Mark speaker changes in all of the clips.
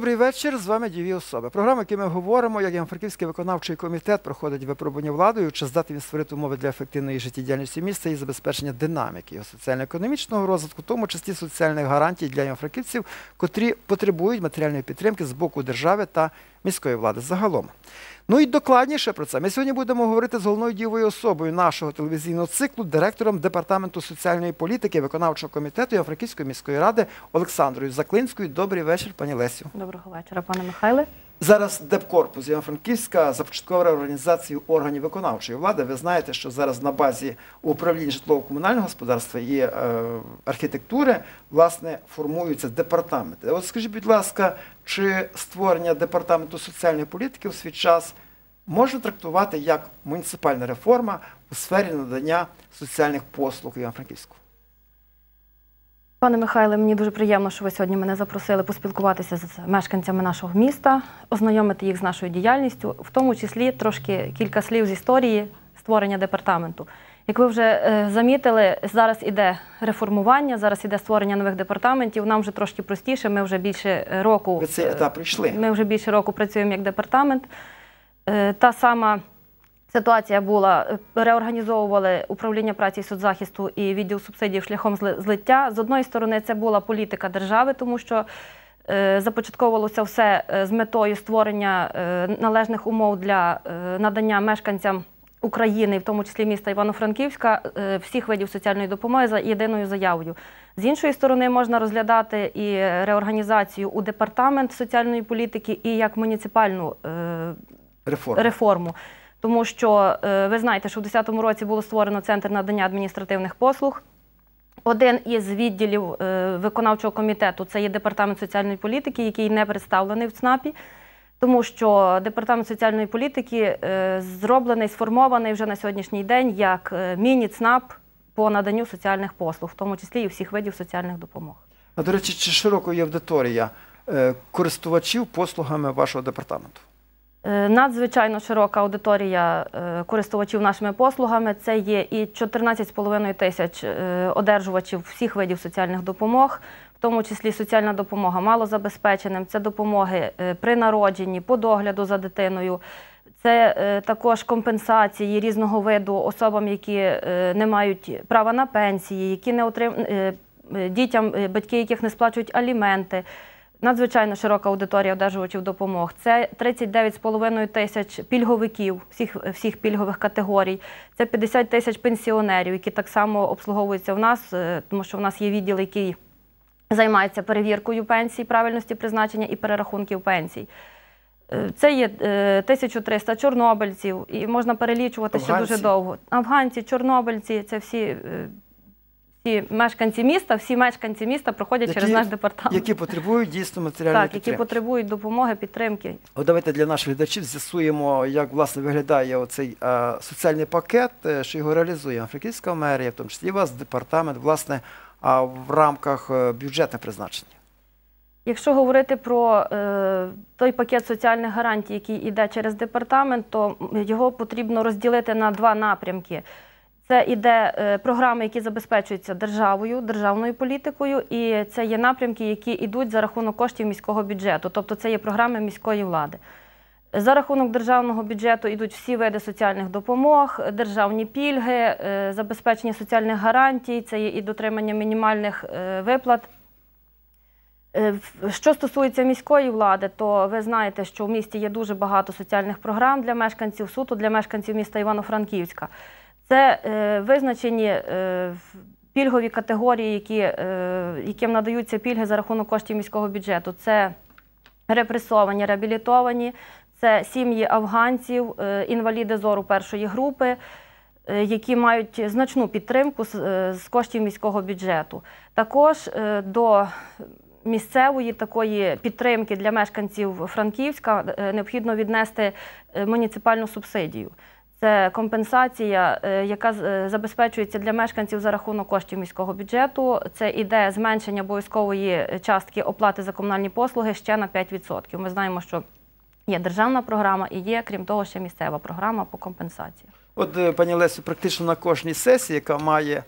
Speaker 1: Добрий вечір. З вами діві особи. Програма, які ми говоримо, як Івано-Франківський виконавчий комітет проходить випробування владою, чи здатний він створити умови для ефективної життєдіяльності міста і забезпечення динаміки його соціально-економічного розвитку, в тому числі соціальних гарантій для івано-франківців, котрі потребують матеріальної підтримки з боку держави та міської влади загалом. Ну і докладніше про це. Ми сьогодні будемо говорити з головною дієвою особою нашого телевізійного циклу, директором департаменту соціальної політики виконавчого комітету Івано-Франківської міської ради Олександрою Заклинською. Добрий вечір, пані Лесю.
Speaker 2: Доброго вечора, пане Михайле.
Speaker 1: Зараз Депкорпус Івано-Франківська започаткована організацію органів виконавчої влади. Ви знаєте, що зараз на базі управління житлово-комунального господарства і е, архітектури власне формуються департаменти. От скажіть, будь ласка, чи створення департаменту соціальної політики в свій час можна трактувати як муніципальна реформа у сфері надання соціальних послуг Івано-Франківську?
Speaker 2: Пане Михайле, мені дуже приємно, що ви сьогодні мене запросили поспілкуватися з мешканцями нашого міста, ознайомити їх з нашою діяльністю, в тому числі трошки кілька слів з історії створення департаменту. Як ви вже е, замітили, зараз іде реформування, зараз іде створення нових департаментів. Нам вже трошки простіше. Ми вже більше року
Speaker 1: цей етап.
Speaker 2: Ми вже більше року працюємо як департамент. Е, Та сама ситуація була: е, реорганізовували управління праці і соцзахисту і відділ субсидій шляхом злиття. З одної сторони, це була політика держави, тому що е, започатковувалося все е, з метою створення належних умов для надання мешканцям. України, в тому числі міста Івано-Франківська, всіх видів соціальної допомоги за єдиною заявою. З іншої сторони, можна розглядати і реорганізацію у департамент соціальної політики і як муніципальну
Speaker 1: Реформа.
Speaker 2: реформу. Тому що е, ви знаєте, що в 2010 році було створено центр надання адміністративних послуг. Один із відділів е, виконавчого комітету це є департамент соціальної політики, який не представлений в ЦНАПі, тому що департамент соціальної політики е, зроблений, сформований вже на сьогоднішній день як міні-ЦНАП по наданню соціальних послуг, в тому числі і всіх видів соціальних допомог.
Speaker 1: А до речі, чи широко є аудиторія користувачів послугами вашого департаменту?
Speaker 2: Е, Надзвичайно широка аудиторія е, користувачів нашими послугами. Це є і 14,5 тисяч е, одержувачів всіх видів соціальних допомог, в тому числі соціальна допомога малозабезпеченим. Це допомоги при народженні, по догляду за дитиною. Це також компенсації різного виду особам, які не мають права на пенсії, які не отрим... дітям, батьки яких не сплачують аліменти. Надзвичайно широка аудиторія одержувачів допомог. Це 39,5 тисяч пільговиків всіх, всіх пільгових категорій. Це 50 тисяч пенсіонерів, які так само обслуговуються в нас, е, тому що в нас є відділ, який займається перевіркою пенсій, правильності призначення і перерахунків пенсій. Е, Це є е, 1300 чорнобильців, і можна перелічувати ще дуже довго. Афганці, чорнобильці це всі, е, всі мешканці міста, всі мешканці міста проходять через наш департамент.
Speaker 1: які потребують дійсно матеріальної
Speaker 2: Так, які потребують допомоги, підтримки.
Speaker 1: От давайте для наших глядачів з'ясуємо, як власне виглядає оцей е, соціальний пакет, е, що його реалізує Франківська мерія, в тому числі вас, департамент, власне, а в рамках е, бюджетне призначення.
Speaker 2: Якщо говорити про е, той пакет соціальних гарантій, який йде через департамент, то його потрібно розділити на два напрямки. Це іде е, програми, які забезпечуються державою, державною політикою, і це є напрямки, які йдуть за рахунок коштів міського бюджету, тобто це є програми міської влади. За рахунок державного бюджету йдуть всі види соціальних допомог, державні пільги, е, забезпечення соціальних гарантій, це є і дотримання мінімальних е, виплат. Що стосується міської влади, то ви знаєте, що в місті є дуже багато соціальних програм для мешканців, суто для мешканців міста Івано-Франківська. Це е, визначені е, пільгові категорії, які, е, яким надаються пільги за рахунок коштів міського бюджету. Це репресовані, реабілітовані, це сім'ї афганців, е, інваліди зору першої групи, е, які мають значну підтримку з, е, з коштів міського бюджету. Також до місцевої такої підтримки для мешканців Франківська необхідно віднести муніципальну субсидію. Це компенсація, е, яка е, забезпечується для мешканців за рахунок коштів міського бюджету. Це іде зменшення обов'язкової частки оплати за комунальні послуги ще на 5%. Ми знаємо, що є державна програма і є, крім того, ще місцева програма по компенсації.
Speaker 1: От, е, пані Лесю, практично на кожній сесії, яка має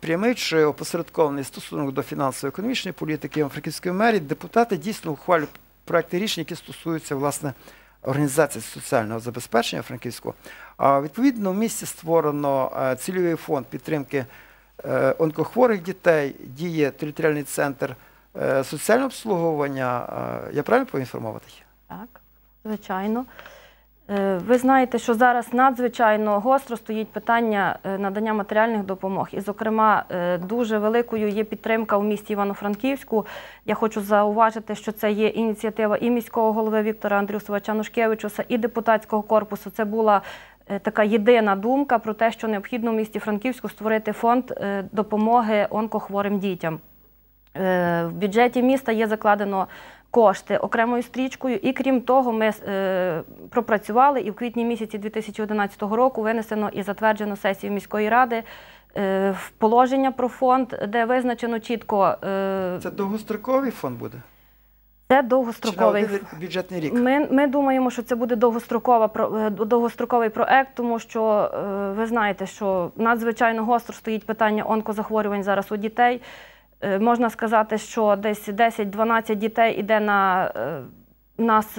Speaker 1: прямий чи опосередкований стосунок до фінансово-економічної політики Івано-Франківської мерії, депутати дійсно ухвалюють проекти рішень, які стосуються власне організації соціального забезпечення Франківського. А відповідно в місті створено е, цільовий фонд підтримки е, онкохворих дітей, діє територіальний центр е, соціального обслуговування. Я правильно поінформований?
Speaker 2: Так, звичайно. Е, Ви знаєте, що зараз надзвичайно гостро стоїть питання е, надання матеріальних допомог. І, зокрема, е, дуже великою є підтримка у місті Івано-Франківську. Я хочу зауважити, що це є ініціатива і міського голови Віктора Андрюсовича Нушкевичуса, і депутатського корпусу. Це була така єдина думка про те, що необхідно в місті Франківську створити фонд допомоги онкохворим дітям. В бюджеті міста є закладено кошти окремою стрічкою, і крім того, ми е, пропрацювали і в квітні місяці 2011 року винесено і затверджено сесію міської ради е, в положення про фонд, де визначено чітко е,
Speaker 1: Це довгостроковий фонд буде?
Speaker 2: це
Speaker 1: Чи на
Speaker 2: довгостроковий.
Speaker 1: один бюджетний рік?
Speaker 2: Ми, ми думаємо, що це буде довгострокова е, довгостроковий проект, тому що ви знаєте, що надзвичайно гостро стоїть питання онкозахворювань зараз у дітей. Е, Можна сказати, що десь 10-12 дітей іде на е, нас.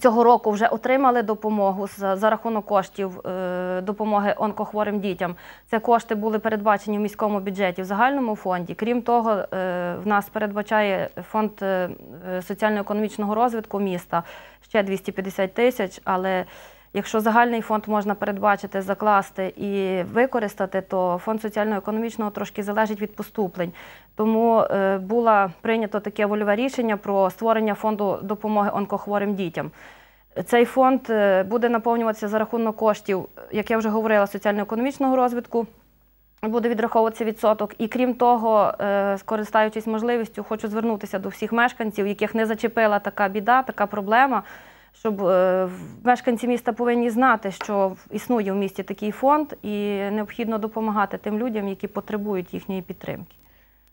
Speaker 2: Цього року вже отримали допомогу за, рахунок коштів е, допомоги онкохворим дітям. Це кошти були передбачені в міському бюджеті в загальному фонді. Крім того, в нас передбачає фонд соціально-економічного розвитку міста ще 250 тисяч. Але якщо загальний фонд можна передбачити, закласти і використати, то фонд соціально-економічного трошки залежить від поступлень. Тому е, було прийнято таке вольове рішення про створення фонду допомоги онкохворим дітям. Цей фонд е, буде наповнюватися за рахунок коштів, як я вже говорила, соціально-економічного розвитку. Буде відраховуватися відсоток. І крім того, е, скористаючись можливістю, хочу звернутися до всіх мешканців, яких не зачепила така біда, така проблема, щоб е, мешканці міста повинні знати, що існує в місті такий фонд, і необхідно допомагати тим людям, які потребують їхньої підтримки.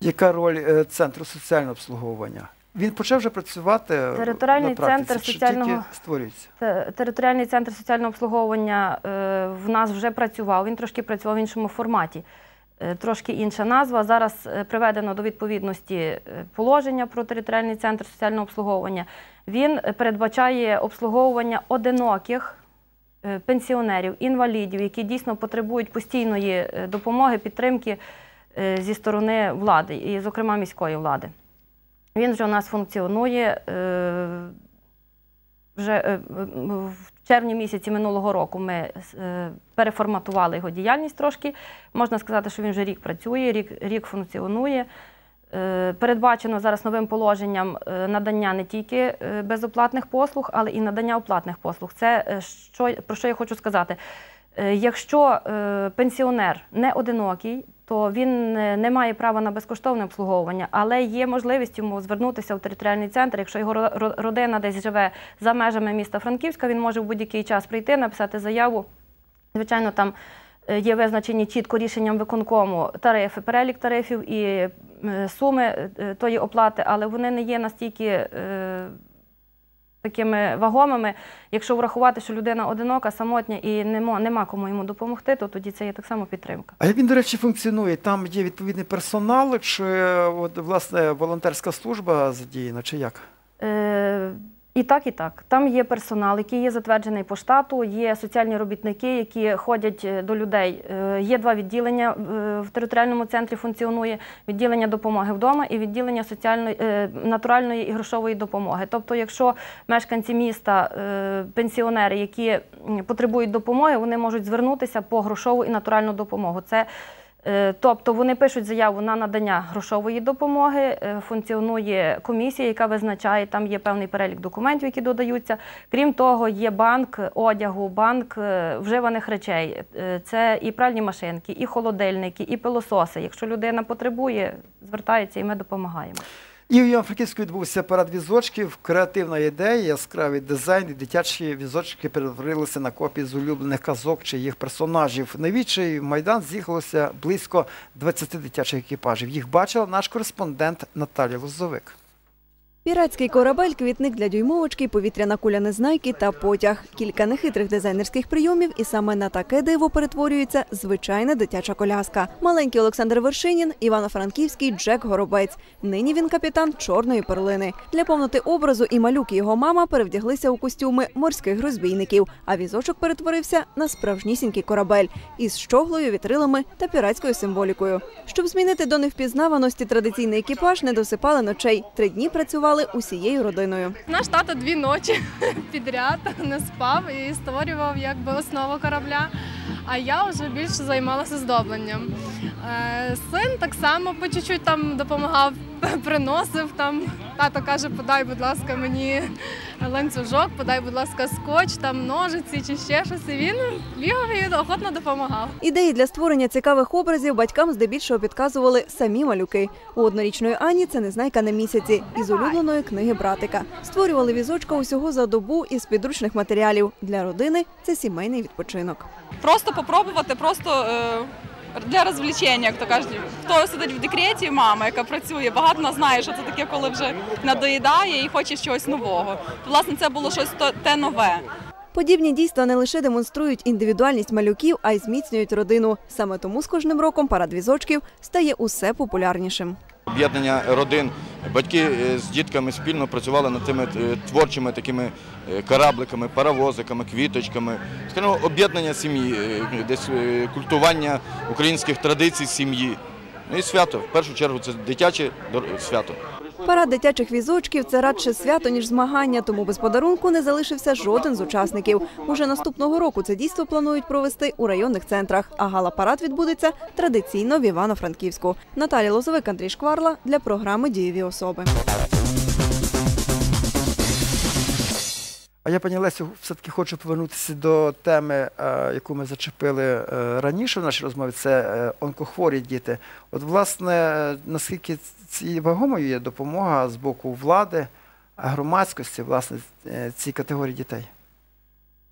Speaker 1: Яка роль е, центру соціального обслуговування? Він почав вже працювати е,
Speaker 2: Територіальний
Speaker 1: на практиці,
Speaker 2: центр
Speaker 1: чи
Speaker 2: соціального-
Speaker 1: тільки створюється?
Speaker 2: Територіальний центр соціального обслуговування в нас вже працював. Він трошки працював в іншому форматі. Е, Трошки інша назва. Зараз е, приведено до відповідності е, положення про територіальний центр соціального обслуговування. Він передбачає обслуговування одиноких пенсіонерів, інвалідів, які дійсно потребують постійної допомоги, підтримки зі сторони влади, і, зокрема, міської влади. Він вже у нас функціонує. Вже е, в червні місяці минулого року ми е, переформатували його діяльність трошки. Можна сказати, що він вже рік працює, рік, рік функціонує. Е, Передбачено зараз новим положенням надання не тільки безоплатних послуг, але і надання оплатних послуг. Це що, про що я хочу сказати. Якщо пенсіонер не одинокий, то він е, не має права на безкоштовне обслуговування, але є можливість йому звернутися в територіальний центр. Якщо його ро- ро- родина десь живе за межами міста Франківська, він може в будь-який час прийти, написати заяву. Звичайно, там е, є визначені чітко рішенням виконкому тарифи, перелік тарифів і суми е, тої оплати, але вони не є настільки. Такими вагомими, якщо врахувати, що людина одинока, самотня і нема, нема кому йому допомогти, то тоді це є так само підтримка.
Speaker 1: А як він, до речі, функціонує? Там є відповідний персонал, чи от, власне волонтерська служба задіяна, чи як?
Speaker 2: Е, і так, і так. Там є персонал, який є затверджений по штату, є соціальні робітники, які ходять е, до людей. Е, Є два відділення е, в територіальному центрі функціонує відділення допомоги вдома і відділення соціальної натуральної і грошової допомоги. Тобто, якщо мешканці міста, пенсіонери, які потребують допомоги, вони можуть звернутися по грошову і натуральну допомогу. Це Тобто вони пишуть заяву на надання грошової допомоги, е, функціонує комісія, яка визначає, там є певний перелік документів, які додаються. Крім того, є банк одягу, банк е, вживаних речей. Е, Це і пральні машинки, і холодильники, і пилососи. Якщо людина потребує, звертається і ми допомагаємо.
Speaker 1: І у Івано-Франківську відбувся парад візочків, креативна ідея, яскравий дизайн, і дитячі візочки перетворилися на копії з улюблених казок чи їх персонажів. Навічий в майдан з'їхалося близько 20 дитячих екіпажів. Їх бачила наш кореспондент Наталія Лозовик.
Speaker 3: Піратський корабель, квітник для дюймовочки, повітряна куля незнайки та потяг. Кілька нехитрих дизайнерських прийомів, і саме на таке диво перетворюється звичайна дитяча коляска. Маленький Олександр Вершинін, Івано-Франківський Джек Горобець. Нині він капітан чорної перлини. Для повноти образу і малюк і його мама перевдяглися у костюми морських розбійників, а візочок перетворився на справжнісінький корабель із щоглою, вітрилами та піратською символікою. Щоб змінити до невпізнаваності традиційний екіпаж, не досипали ночей. Три дні працювали усією родиною.
Speaker 4: Наш тато дві ночі підряд не спав і створював якби основу корабля. А я вже більше займалася здобленням. Е, Син так само по чуть-чуть там допомагав, приносив там. Тато каже, подай, будь ласка, мені ланцюжок, подай, будь ласка, скотч, там ножиці чи ще щось. І він бігав і охотно допомагав.
Speaker 3: Ідеї для створення цікавих образів батькам здебільшого підказували самі малюки. У однорічної Ані це незнайка на місяці із улюбленої книги братика. Створювали візочка усього за добу із підручних матеріалів. Для родини це сімейний відпочинок.
Speaker 5: просто попробувати, просто е, для розвлечення, як то кажуть. Хто сидить в декреті, мама, яка працює, багато знає, що це таке, коли вже надоїдає і хоче чогось нового. Власне, це було щось те нове.
Speaker 3: Подібні дійства не лише демонструють індивідуальність малюків, а й зміцнюють родину. Саме тому з кожним роком парад візочків стає усе популярнішим.
Speaker 6: Об'єднання родин, батьки е, з дітками спільно працювали над тими е, творчими такими е, корабликами, паровозиками, квіточками. Скажімо, об'єднання сім'ї, десь культування українських традицій сім'ї. Ну і свято. В першу чергу це дитяче свято.
Speaker 3: Парад дитячих візочків це радше свято ніж змагання, тому без подарунку не залишився жоден з учасників. Уже наступного року це дійство планують провести у районних центрах. А гала-парад відбудеться традиційно в Івано-Франківську. Наталія Лозовик, Андрій Шкварла для програми Дієві особи.
Speaker 1: А я, пані Лесю, все-таки хочу повернутися до теми, е, яку ми зачепили е, раніше в нашій розмові, це е, онкохворі діти. От, власне, наскільки ці вагомою є допомога з боку влади, громадськості, власне, цій категорії дітей?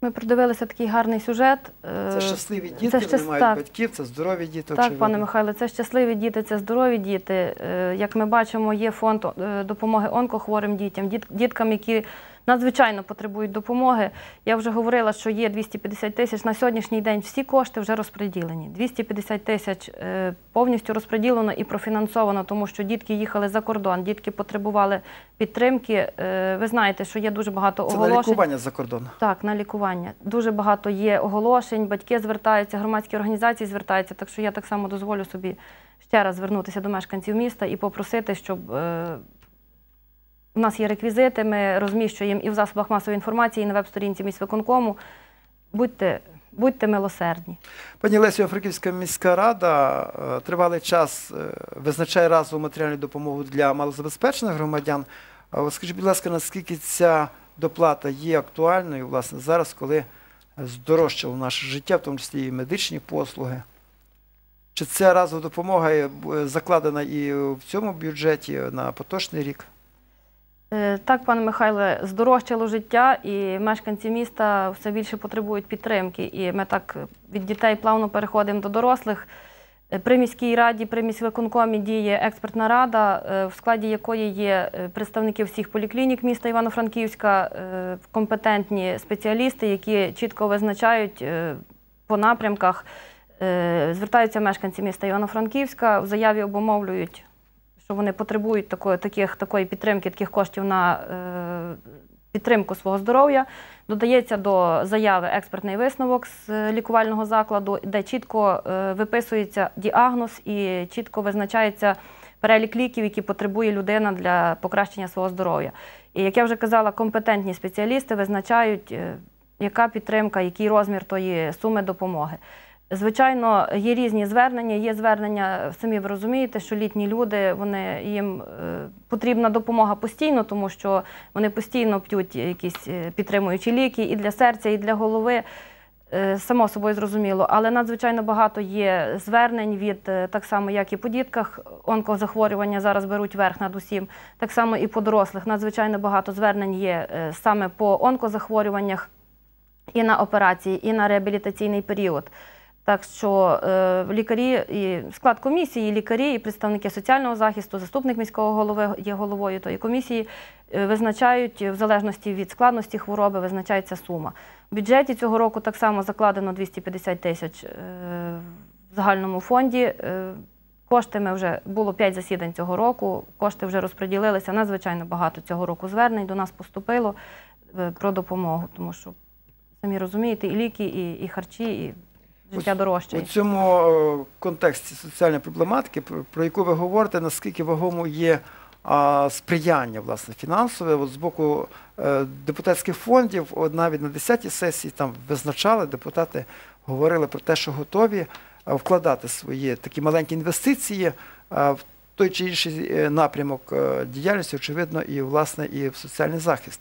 Speaker 2: Ми продивилися такий гарний сюжет.
Speaker 1: Це щасливі діти,
Speaker 2: це
Speaker 1: вони мають
Speaker 2: так.
Speaker 1: батьків, це здорові діти.
Speaker 2: Так,
Speaker 1: очевидно.
Speaker 2: пане Михайло, це щасливі діти, це здорові діти. Як ми бачимо, є фонд допомоги онкохворим дітям, діткам, які надзвичайно потребують допомоги. Я вже говорила, що є 250 тисяч. На сьогоднішній день всі кошти вже розподілені. 250 тисяч е, повністю розподілено і профінансовано, тому що дітки їхали за кордон, дітки потребували підтримки. Е, Ви знаєте, що є дуже багато
Speaker 1: Це на лікування за кордоном.
Speaker 2: Так, на лікування. Дуже багато є оголошень, батьки звертаються, громадські організації звертаються. Так що я так само дозволю собі ще раз звернутися до мешканців міста і попросити, щоб е, у нас є реквізити, ми розміщуємо і в засобах масової інформації, і на веб-сторінці міськвиконкому. Будьте, будьте милосердні.
Speaker 1: Пані Лесю, Франківська міська рада е, тривалий час е, визначає разову матеріальну допомогу для малозабезпечених громадян. Скажіть, будь ласка, наскільки ця доплата є актуальною власне зараз, коли здорожчало наше життя, в тому числі і медичні послуги? Чи ця разова допомога е, закладена і в цьому бюджеті на поточний рік?
Speaker 2: Е, Так, пане Михайле, здорожчало життя, і мешканці міста все більше потребують підтримки. І ми так від дітей плавно переходимо до дорослих. Е, При міській раді, при міськвиконкомі діє експертна рада, е, в складі якої є представники всіх поліклінік міста Івано-Франківська, компетентні спеціалісти, які чітко визначають по напрямках. Звертаються мешканці міста Івано-Франківська, в заяві обумовлюють що вони потребують такої, таких, такої підтримки, таких коштів на е, підтримку свого здоров'я. Додається до заяви експертний висновок з е, лікувального закладу, де чітко е, виписується діагноз і чітко визначається перелік ліків, які потребує людина для покращення свого здоров'я. І як я вже казала, компетентні спеціалісти визначають, е, яка підтримка, який розмір тої суми допомоги. Звичайно, є різні звернення. Є звернення, самі ви розумієте, що літні люди вони їм е, потрібна допомога постійно, тому що вони постійно п'ють якісь е, підтримуючі ліки і для серця, і для голови. Е, Само собою зрозуміло, але надзвичайно багато є звернень від так само, як і по дітках, онкозахворювання зараз беруть верх над усім. Так само і по дорослих. Надзвичайно багато звернень є саме по онкозахворюваннях і на операції, і на реабілітаційний період. Так що е, лікарі і склад комісії, лікарі і представники соціального захисту, заступник міського голови є головою тої комісії, е, визначають в залежності від складності хвороби, визначається сума. В бюджеті цього року так само закладено 250 тисяч е, в загальному фонді. Кошти ми вже було 5 засідань цього року. Кошти вже розподілилися. Надзвичайно багато цього року звернень до нас поступило про допомогу, тому що самі розумієте, і ліки, і, і харчі, і життя дорожче.
Speaker 1: У цьому е, контексті соціальної проблематики, про яку ви говорите, наскільки вагомо є сприяння власне фінансове от з боку е, депутатських фондів, навіть на 10-й сесії там визначали депутати, говорили про те, що готові е, вкладати свої такі маленькі інвестиції в той чи інший напрямок діяльності, очевидно, і власне і в соціальний захист.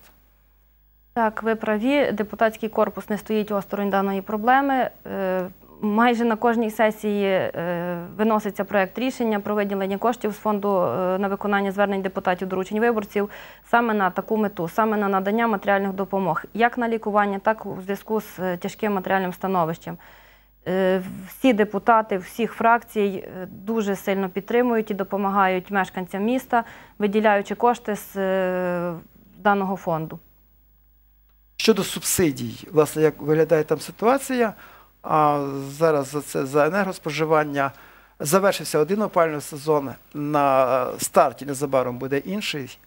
Speaker 2: Так, ви праві. Депутатський корпус не стоїть осторонь даної проблеми. Е, Майже на кожній сесії е, виноситься проект рішення про виділення коштів з фонду е, на виконання звернень депутатів доручень виборців саме на таку мету, саме на надання матеріальних допомог, як на лікування, так і у зв'язку з тяжким матеріальним становищем. Всі депутати всіх фракцій дуже сильно підтримують і допомагають мешканцям міста, виділяючи кошти з даного фонду.
Speaker 1: Щодо субсидій, власне, як виглядає там ситуація, а зараз за це за енергоспоживання завершився один опальний сезон. На старті незабаром буде інший.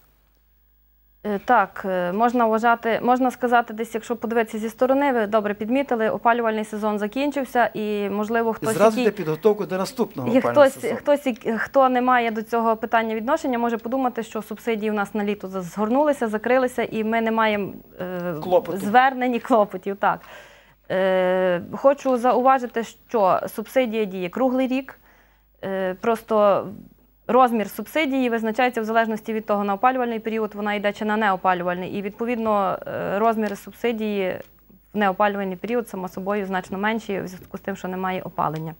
Speaker 2: Е, Так, е, можна вважати, можна сказати, десь, якщо подивитися зі сторони, ви добре підмітили, опалювальний сезон закінчився, і можливо хтось,
Speaker 1: зразу йде підготовку до наступного
Speaker 2: і хтось,
Speaker 1: сезону.
Speaker 2: хтось, хто не має до цього питання відношення, може подумати, що субсидії у нас на літо згорнулися, закрилися, і ми не маємо е, звернень і клопотів. Так. Е, хочу зауважити, що субсидія діє круглий рік. Е, просто розмір субсидії визначається в залежності від того, на опалювальний період вона йде чи на неопалювальний. І відповідно е, розміри субсидії в неопалювальний період, само собою, значно менші в зв'язку з тим, що немає опалення.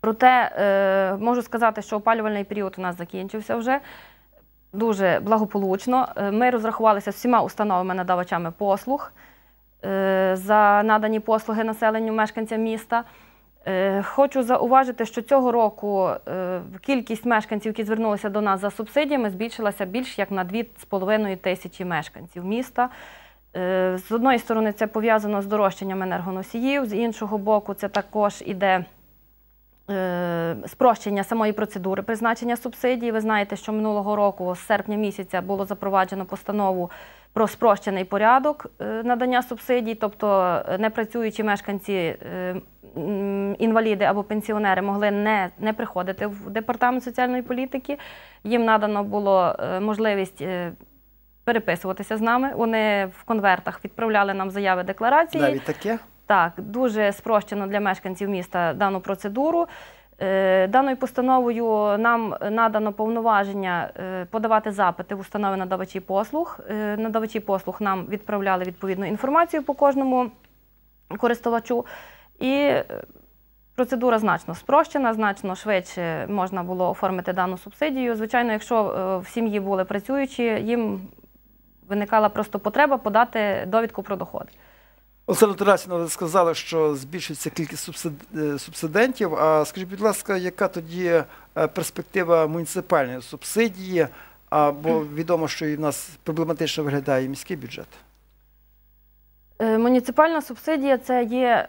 Speaker 2: Проте е, можу сказати, що опалювальний період у нас закінчився вже дуже благополучно. Е, Ми розрахувалися з всіма установами надавачами послуг за надані послуги населенню мешканцям міста. Е, Хочу зауважити, що цього року е, кількість мешканців, які звернулися до нас за субсидіями, збільшилася більш як на 2,5 тисячі мешканців міста. Е, З одної сторони, це пов'язано з дорожчанням енергоносіїв, з іншого боку, це також іде спрощення самої процедури призначення субсидій. Ви знаєте, що минулого року, з серпня місяця, було запроваджено постанову про спрощений порядок надання субсидій, тобто непрацюючі мешканці, інваліди або пенсіонери могли не, не приходити в департамент соціальної політики. Їм надано було е, можливість. е, Переписуватися з нами. Вони в конвертах відправляли нам заяви декларації.
Speaker 1: Навіть таке.
Speaker 2: Так, дуже спрощено для мешканців міста дану процедуру. Е, Даною постановою нам надано повноваження подавати запити в установи надавачі послуг. Надавачі послуг нам відправляли відповідну інформацію по кожному користувачу. І е, процедура значно спрощена, значно швидше можна було оформити дану субсидію. Звичайно, якщо е, в сім'ї були працюючі, їм виникала просто потреба подати довідку про доходи.
Speaker 1: Олександр Тарасівна, ви сказали, що збільшується кількість е, субсидентів. А скажіть, будь ласка, яка тоді перспектива муніципальної субсидії? Бо відомо, що і в нас проблематично виглядає міський бюджет.
Speaker 2: Муніципальна субсидія це є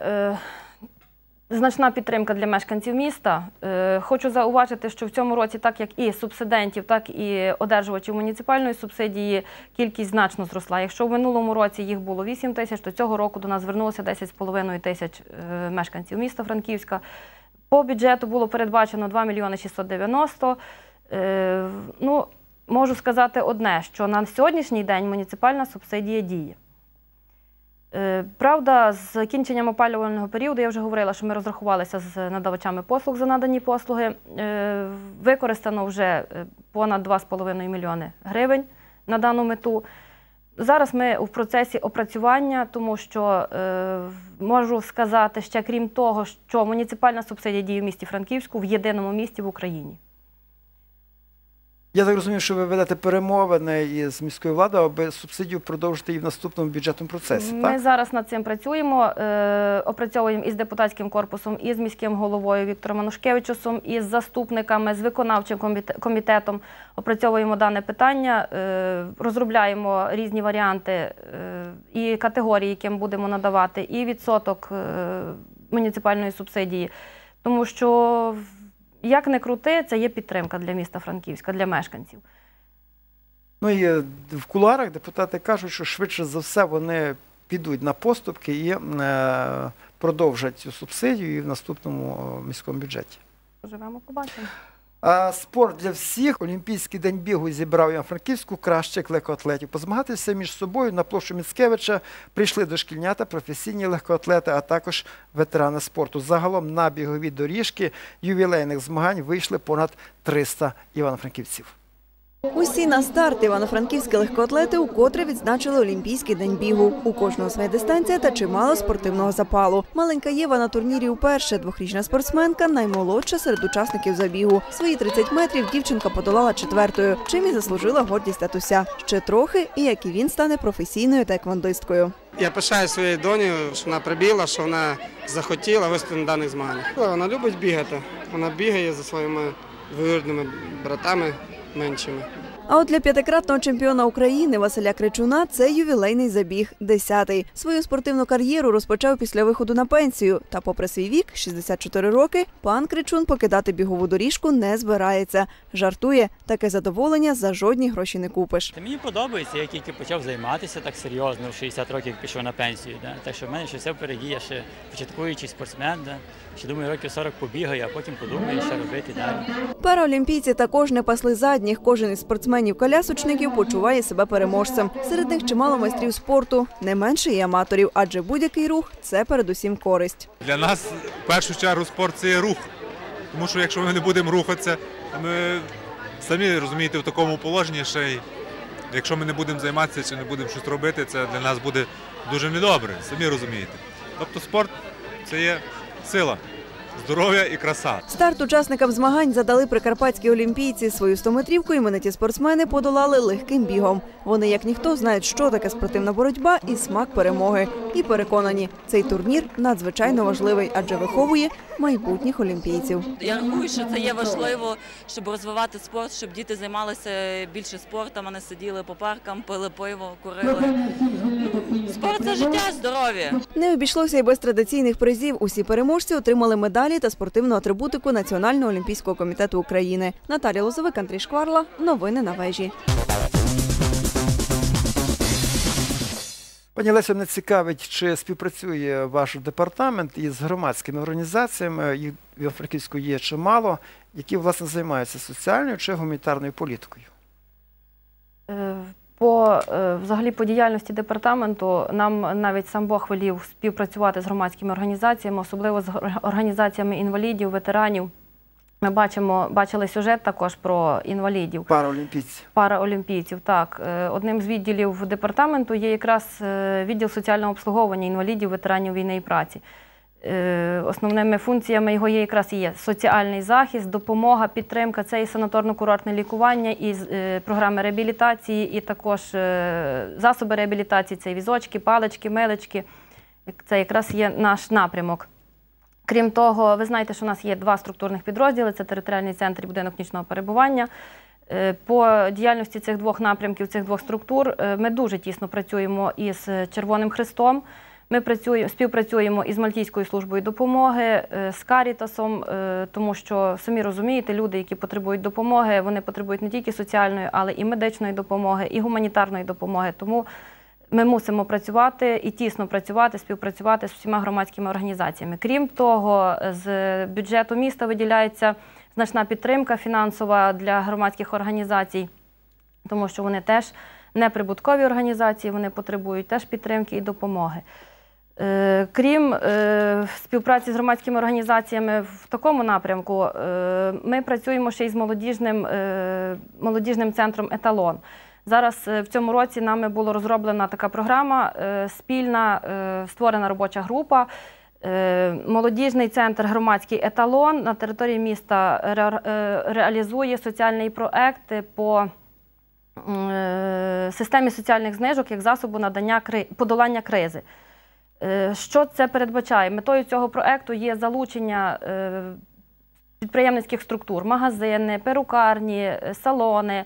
Speaker 2: значна підтримка для мешканців міста. Е, хочу зауважити, що в цьому році, так як і субсидентів, так і одержувачів муніципальної субсидії, кількість значно зросла. Якщо в минулому році їх було 8 тисяч, то цього року до нас звернулося 10,5 тисяч е, мешканців міста Франківська. По бюджету було передбачено 2 мільйони 690. Е, ну, можу сказати одне, що на сьогоднішній день муніципальна субсидія діє. Е, Правда, з закінченням опалювального періоду я вже говорила, що ми розрахувалися з надавачами послуг за надані послуги. Е, Використано вже е, понад 2,5 мільйони гривень на дану мету. Зараз ми в процесі опрацювання, тому що можу сказати ще крім того, що муніципальна субсидія діє в місті Франківську в єдиному місті в Україні.
Speaker 1: Я так розумію, що ви ведете перемовини із міською владою, аби субсидію продовжити і в наступному бюджетному процесі.
Speaker 2: Ми
Speaker 1: так?
Speaker 2: зараз над цим працюємо, е, опрацьовуємо із депутатським корпусом, із міським головою Віктором Анушкевичусом, із заступниками, з виконавчим комітетом. Опрацьовуємо дане питання, е, розробляємо різні варіанти е, і категорії, яким будемо надавати, і відсоток е, муніципальної субсидії. Тому що як не крути, це є підтримка для міста Франківська, для мешканців.
Speaker 1: Ну і е, в куларах депутати кажуть, що швидше за все вони підуть на поступки і е, продовжать цю субсидію і в наступному міському бюджеті.
Speaker 2: Живемо, побачимо.
Speaker 1: Спорт для всіх. Олімпійський день бігу зібрав Іван-Франківську кращих легкоатлетів. Позмагатися між собою на площу Міцкевича прийшли дошкільнята, професійні легкоатлети, а також ветерани спорту. Загалом на бігові доріжки ювілейних змагань вийшли понад 300 івано-франківців.
Speaker 3: Усі на старт івано-франківські легкоатлети укотре відзначили Олімпійський день бігу. У кожного своя дистанція та чимало спортивного запалу. Маленька Єва на турнірі уперше. Двохрічна спортсменка, наймолодша серед учасників забігу. Свої 30 метрів дівчинка подолала четвертою, чим і заслужила гордість татуся. Ще трохи, і як і він стане професійною тайквондисткою.
Speaker 7: Я пишаю своєю донею, що вона прибігла, що вона захотіла виступити на даних змаганнях. Вона любить бігати. Вона бігає за своїми двоюрідними братами меншими.
Speaker 3: А от для п'ятикратного чемпіона України Василя Кричуна це ювілейний забіг, десятий. Свою спортивну кар'єру розпочав після виходу на пенсію. Та, попри свій вік, 64 роки, пан Кричун покидати бігову доріжку не збирається. Жартує, таке задоволення за жодні гроші не купиш.
Speaker 8: Та мені подобається, я тільки почав займатися так серйозно, в 60 років пішов на пенсію. Да? Так що в мене ще все впереді, я ще початкуючий спортсмен. Да? Ще думаю, років 40 побігаю, а потім подумаю, що робити далі.
Speaker 3: Параолімпійці також не пасли задніх. Кожен із спортсменів-колясочників почуває себе переможцем. Серед них чимало майстрів спорту, не менше і аматорів, адже будь-який рух це передусім користь.
Speaker 9: Для нас в першу чергу спорт це є рух. Тому що якщо ми не будемо рухатися, ми самі розумієте в такому положенні, ще й якщо ми не будемо займатися чи не будемо щось робити, це для нас буде дуже недобре, самі розумієте. Тобто спорт це є сила, здоров'я і краса.
Speaker 3: Старт учасникам змагань задали прикарпатські олімпійці. Свою стометрівку імениті спортсмени подолали легким бігом. Вони, як ніхто, знають, що таке спортивна боротьба і смак перемоги. І переконані, цей турнір надзвичайно важливий, адже виховує майбутніх олімпійців.
Speaker 10: Я рахую, що це є важливо, щоб розвивати спорт, щоб діти займалися більше спортом, а не сиділи по паркам, пили пиво, курили. Спорт це життя, здоров'я.
Speaker 3: Не обійшлося й без традиційних призів. Усі переможці отримали медалі та спортивну атрибутику Національного олімпійського комітету України. Наталія Лозовик, Андрій Шкварла. Новини на вежі.
Speaker 1: Пані Лесю, мене цікавить, чи співпрацює ваш департамент із громадськими організаціями, їх в Франківську є чимало, які власне займаються соціальною чи гуманітарною політикою.
Speaker 2: По е, взагалі по діяльності департаменту нам навіть сам Бог велів співпрацювати з громадськими організаціями, особливо з організаціями інвалідів, ветеранів. Ми бачимо, бачили сюжет також про інвалідів.
Speaker 1: Параолімпійці.
Speaker 2: Параолімпійців, так. Е, Одним з відділів департаменту є якраз е, відділ соціального обслуговування інвалідів, ветеранів війни і праці. Е, Основними функціями його є якраз і є соціальний захист, допомога, підтримка, це і санаторно-курортне лікування, і е, програми реабілітації, і також е, засоби реабілітації, це і візочки, палички, милички. Це якраз є наш напрямок. Крім того, ви знаєте, що у нас є два структурних підрозділи: це територіальний центр і будинок нічного перебування. По діяльності цих двох напрямків, цих двох структур, ми дуже тісно працюємо із Червоним Хрестом. Ми працюємо, співпрацюємо із Мальтійською службою допомоги, е, з Карітасом, е, тому що самі розумієте, люди, які потребують допомоги, вони потребують не тільки соціальної, але і медичної допомоги, і гуманітарної допомоги. Тому ми мусимо працювати і тісно працювати, співпрацювати з всіма громадськими організаціями. Крім того, з бюджету міста виділяється значна підтримка фінансова для громадських організацій, тому що вони теж неприбуткові організації, вони потребують теж підтримки і допомоги. Е, Крім е, співпраці з громадськими організаціями в такому напрямку, е, ми працюємо ще й з молодіжним, молодіжним центром Еталон. Зараз в цьому році нами була розроблена така програма спільна, створена робоча група. Молодіжний центр громадський еталон на території міста реалізує соціальний проект по системі соціальних знижок як засобу надання подолання кризи. Е, Що це передбачає? Метою цього проекту є залучення е, підприємницьких структур, магазини, перукарні, е, салони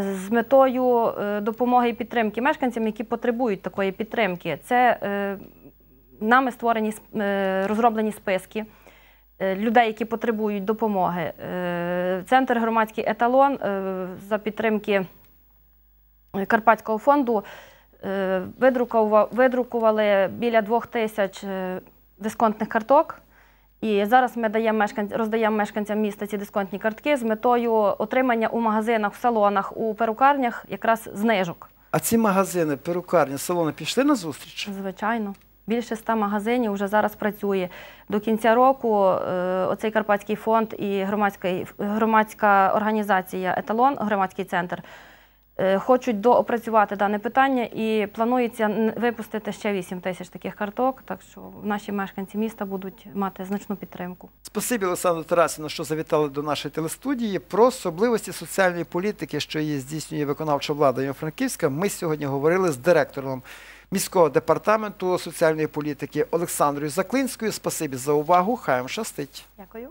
Speaker 2: з метою допомоги і підтримки мешканцям, які потребують такої підтримки. Це нами створені розроблені списки людей, які потребують допомоги. Центр громадський еталон за підтримки Карпатського фонду видрукували біля двох тисяч е, дисконтних карток. І зараз ми даємо мешканцям, роздаємо мешканцям міста ці дисконтні картки з метою отримання у магазинах, в салонах, у перукарнях якраз знижок.
Speaker 1: А ці магазини, перукарні, салони пішли на зустріч?
Speaker 2: Звичайно. Більше ста магазинів вже зараз працює. До кінця року е, оцей Карпатський фонд і громадська, громадська організація Еталон, громадський центр, е, хочуть доопрацювати дане питання і планується випустити ще 8 тисяч таких карток, так що наші мешканці міста будуть мати значну підтримку.
Speaker 1: Спасибі, Олександру Тарасівну, що завітали до нашої телестудії. Про особливості соціальної політики, що її здійснює виконавча влада Івано-Франківська, ми сьогодні говорили з директором міського департаменту соціальної політики Олександрою Заклинською. Спасибі за увагу. Хай вам щастить.
Speaker 2: Дякую.